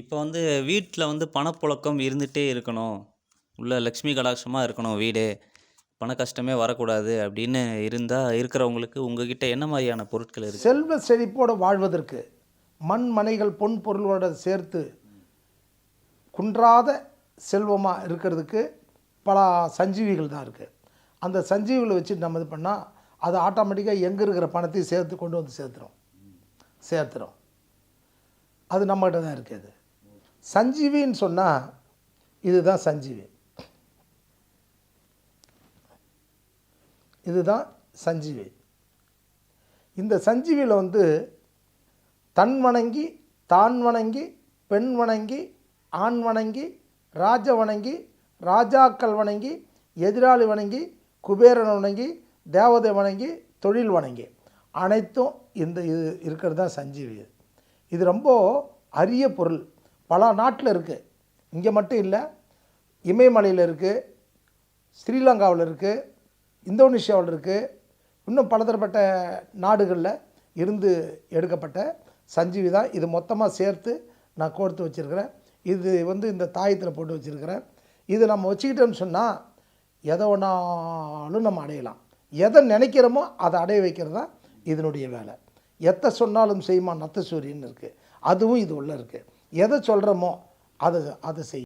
இப்போ வந்து வீட்டில் வந்து பணப்புழக்கம் இருந்துகிட்டே இருக்கணும். உள்ள லக்ஷ்மி கடாட்சமாக இருக்கணும் வீடு. பண கஷ்டமே வரக்கூடாது அப்படின்னு இருந்தால் இருக்கிறவங்களுக்கு உங்ககிட்ட என்ன மாதிரியான பொருட்கள் இருக்குது செல்வ செழிப்போடு வாழ்வதற்கு மண் மனைகள் பொன் பொருளோட சேர்த்து குன்றாத செல்வமாக இருக்கிறதுக்கு பல சஞ்சீவிகள் தான் இருக்குது அந்த சஞ்சீவிகளை வச்சு நம்ம இது பண்ணால் அது ஆட்டோமேட்டிக்காக எங்கே இருக்கிற பணத்தையும் சேர்த்து கொண்டு வந்து சேர்த்துரும். சேர்த்துரும். அது நம்மகிட்ட தான் இருக்குது சஞ்சீவின்னு சொன்னால் இதுதான் சஞ்சீவி. இதுதான் சஞ்சீவி. இந்த சஞ்சீவியில் வந்து தன் வணங்கி தான் வணங்கி பெண் வணங்கி ஆண் வணங்கி ராஜ வணங்கி ராஜாக்கள் வணங்கி எதிராளி வணங்கி குபேரன் வணங்கி தேவதை வணங்கி தொழில் வணங்கி. அனைத்தும் இந்த இது இருக்கிறது தான் சஞ்சீவி. இது ரொம்ப அரிய பொருள். பல நாட்டில் இருக்குது இங்கே மட்டும் இல்லை இமயமலையில் இருக்குது ஸ்ரீலங்காவில் இருக்குது இந்தோனேஷியாவில் இருக்குது இன்னும் பலதரப்பட்ட நாடுகளில் இருந்து எடுக்கப்பட்ட சஞ்சீவி தான். இது மொத்தமாக சேர்த்து நான் கோர்த்து வச்சுருக்கிறேன். இது வந்து இந்த தாயத்தில் போட்டு வச்சுருக்கிறேன். இது நம்ம வச்சுக்கிட்டோம்னு சொன்னால் எதை ஒன்றாலும் நம்ம அடையலாம். எதை நினைக்கிறோமோ அதை அடைய வைக்கிறது தான் இதனுடைய வேலை. எத்தை சொன்னாலும் செய்யுமா நத்த சூரியன் இருக்குது அதுவும் இது உள்ளே இருக்குது எதை சொல்கிறோமோ அதை அதை செய்